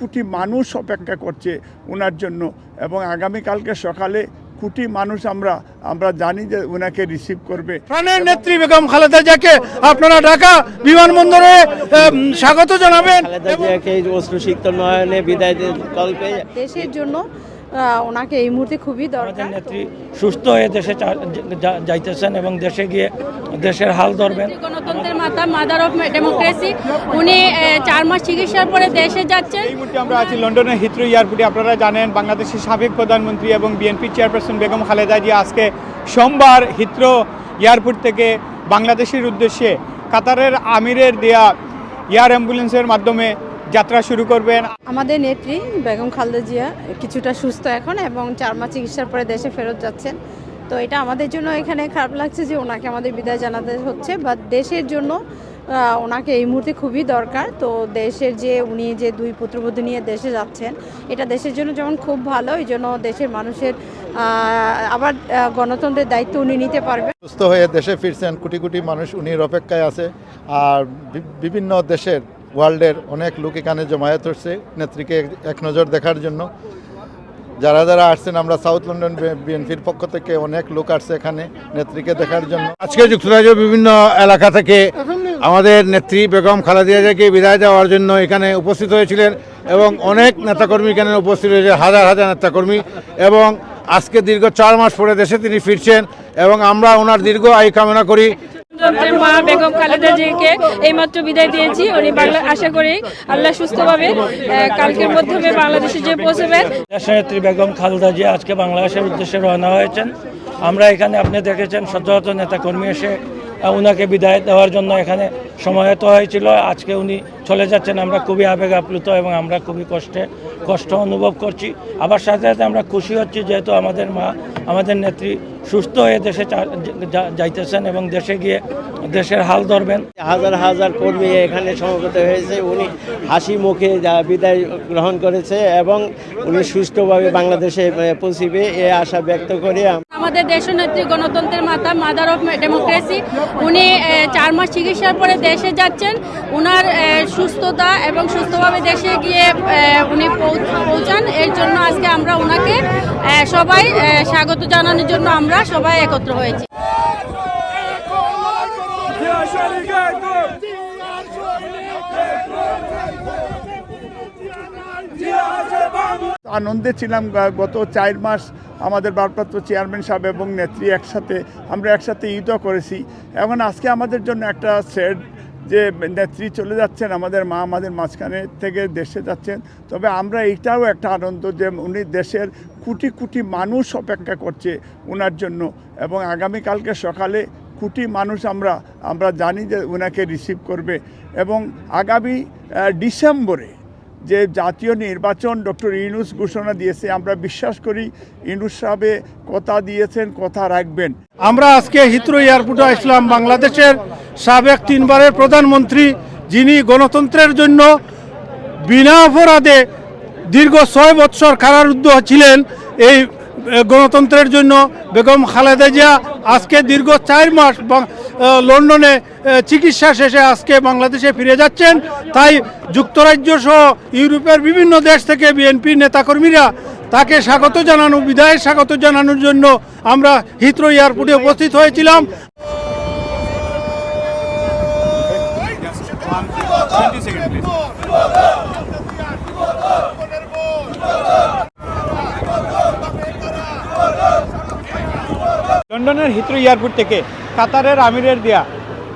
কোটি মানুষ অপেক্ষা করছে ওনার জন্য এবং আগামীকালকে সকালে কোটি মানুষ আমরা আমরা জানি যে ওনাকে রিসিভ করবে। প্রাণের নেত্রী বেগম খালেদা জিয়াকে আপনারা ঢাকা বিমানবন্দরে স্বাগত জানাবেন। খালেদা জিয়াকে অশ্রু অশ্রুসিক্ত নয়নে বিদায় কল্পে দেশের জন্য ওনাকে এই মুহূর্তে খুবই আমাদের দরকার। নেত্রী সুস্থ হয়ে দেশে যাইতেছেন এবং দেশে গিয়ে দেশের হাল ধরবেন। গণতন্ত্রের মাতা মাদার অফ ডেমোক্রেসি উনি চার মাস চিকিৎসার পরে দেশে যাচ্ছেন। এই মুহূর্তে আমরা আছি লন্ডনের হিথ্রো এয়ারপোর্টে। আপনারা জানেন বাংলাদেশের সাবেক প্রধানমন্ত্রী এবং বিএনপি চেয়ারপারসন বেগম খালেদা জিয়া আজকে সোমবার হিথ্রো এয়ারপোর্ট থেকে বাংলাদেশের উদ্দেশ্যে কাতারের আমিরের দেয়া এয়ার অ্যাম্বুলেন্সের মাধ্যমে যাত্রা শুরু করবেন। আমাদের নেত্রী বেগম খালেদা জিয়া কিছুটা সুস্থ এখন এবং চার মাস চিকিৎসার পরে দেশে ফেরত যাচ্ছেন। তো এটা আমাদের জন্য এখানে খারাপ লাগছে যে ওনাকে আমাদের বিদায় জানাতে হচ্ছে বা দেশের জন্য ওনাকে এই মুহূর্তে খুবই দরকার। তো দেশের যে উনি যে দুই পুত্রবধূ নিয়ে দেশে যাচ্ছেন এটা দেশের জন্য যেমন খুব ভালো এই জন্য দেশের মানুষের আবার গণতন্ত্রের দায়িত্ব উনি নিতে পারবেন সুস্থ হয়ে দেশে ফিরছেন কোটি কোটি মানুষ উনির অপেক্ষায় আছে। আর বিভিন্ন দেশের ওয়ার্ল্ডের অনেক লোক এখানে জমায়েত হচ্ছে, নেত্রীকে এক- নজর দেখার জন্য। যারা যারা আসছেন, আমরা সাউথ লন্ডন বিএনপির পক্ষ থেকে অনেক লোক আসছে এখানে নেত্রীকে দেখার জন্য। আজকে যুক্তরাজ্যের বিভিন্ন এলাকা থেকে আমাদের নেত্রী বেগম খালেদা জিয়াকে বিদায় দেওয়ার জন্য এখানে উপস্থিত হয়েছিলেন এবং অনেক নেতাকর্মী এখানে উপস্থিত হয়েছে, হাজার হাজার নেতাকর্মী এবং আজকে দীর্ঘ চার মাস পরে দেশে তিনি ফিরছেন এবং আমরা ওনার দীর্ঘ আয়ু কামনা করি। মা বেগম খালেদা জিকে এইমাত্র বিদায় দিয়েছি। উনি বাংলা আশা করি আল্লাহ সুস্থভাবে কালকের মাধ্যমে বাংলাদেশে যে পৌঁছবেন। দেশনেত্রী বেগম খালেদা জিয়া আজকে বাংলাদেশের উদ্দেশ্যে রওনা হয়েছেন। আমরা এখানে আপনি দেখেছেন সদ্যহত নেতাকর্মী এসে উনাকে বিদায় দেওয়ার জন্য এখানে সমায়ত হয়েছিল। আজকে উনি চলে যাচ্ছেন। আমরা খুবই আবেগ আপ্লুত এবং আমরা খুবই কষ্টে, কষ্ট অনুভব করছি। আবার সাথে সাথে আমরা খুশি হচ্ছি যেহেতু আমাদের মা, আমাদের নেত্রী সুস্থ হয়ে দেশে যাইতেছেন এবং দেশে গিয়ে দেশের হাল ধরবেন। হাজার হাজার কর্মী এখানে সমবেত হয়েছে। উনি হাসি মুখে বিদায় গ্রহণ করেছে এবং উনি সুষ্ঠুভাবে বাংলাদেশে পৌঁছিবে এ আশা ব্যক্ত করে আমাদের দেশনেত্রী গণতন্ত্রের মাতা মাদার অফ ডেমোক্রেসি উনি চার মাস চিকিৎসার পরে দেশে যাচ্ছেন। ওনার সুস্থতা এবং সুস্থভাবে দেশে গিয়ে উনি পৌঁছান। এর জন্য আজকে আমরা ওনাকে সবাই স্বাগত জানানোর জন্য আমরা সবাই একত্র হয়েছি। আনন্দে ছিলাম গত চার মাস আমাদের ভারপ্রাপ্ত চেয়ারম্যান সাহেব এবং নেত্রী একসাথে, আমরা একসাথে ঈদও করেছি। এখন আজকে আমাদের জন্য একটা সেড যে নেত্রী চলে যাচ্ছেন, আমাদের মা আমাদের মাঝখানে থেকে দেশে যাচ্ছেন। তবে আমরা এইটাও একটা আনন্দ যে উনি দেশের কোটি কোটি মানুষ অপেক্ষা করছে ওনার জন্য এবং আগামীকালকে সকালে কোটি মানুষ আমরা আমরা জানি যে ওনাকে রিসিভ করবে এবং আগামী ডিসেম্বরে যে জাতীয় নির্বাচন ডক্টর ইউনুস ঘোষণা দিয়েছে, আমরা বিশ্বাস করি ইউনুস সাহেবে কথা দিয়েছেন, কথা রাখবেন। আমরা আজকে হিত্রো এয়ারপোর্টে আসলাম, বাংলাদেশের সাবেক তিনবারের প্রধানমন্ত্রী, যিনি গণতন্ত্রের জন্য বিনা অপরাধে দীর্ঘ ছয় বৎসর কারারুদ্ধ ছিলেন, এই গণতন্ত্রের জন্য বেগম খালেদা জিয়া আজকে দীর্ঘ চার মাস লন্ডনে চিকিৎসা শেষে আজকে বাংলাদেশে ফিরে যাচ্ছেন। তাই যুক্তরাজ্য সহ ইউরোপের বিভিন্ন দেশ থেকে বিএনপি নেতাকর্মীরা তাকে স্বাগত জানানো, বিদায় স্বাগত জানানোর জন্য আমরা হিথ্রো এয়ারপোর্টে উপস্থিত হয়েছিলাম। লন্ডনের হিথ্রো এয়ারপোর্ট থেকে কাতারের আমিরের দেয়া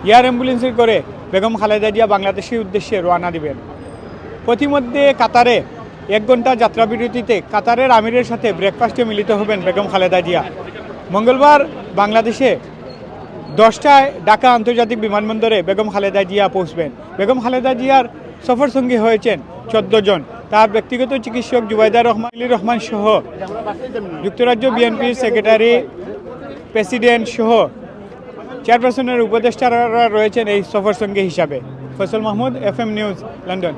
এয়ার অ্যাম্বুলেন্সে করে বেগম খালেদা জিয়া বাংলাদেশের উদ্দেশ্যে রওনা দিবেন। প্রতিমধ্যে কাতারে এক ঘণ্টা যাত্রা বিরতিতে কাতারের আমিরের সাথে ব্রেকফাস্টে মিলিত হবেন বেগম খালেদা জিয়া। মঙ্গলবার বাংলাদেশে দশটায় ঢাকা আন্তর্জাতিক বিমানবন্দরে বেগম খালেদা জিয়া পৌঁছবেন। বেগম খালেদা জিয়ার সফর সঙ্গী হয়েছেন চোদ্দ জন। তার ব্যক্তিগত চিকিৎসক জুবাইদা রহমান রহমান সহ যুক্তরাজ্য বিএনপির সেক্রেটারি প্রেসিডেন্ট সহ চেয়ারপারসনের উপদেষ্টারা রয়েছেন এই সফর সঙ্গী হিসাবে। Fazal Mahmud F M news, London.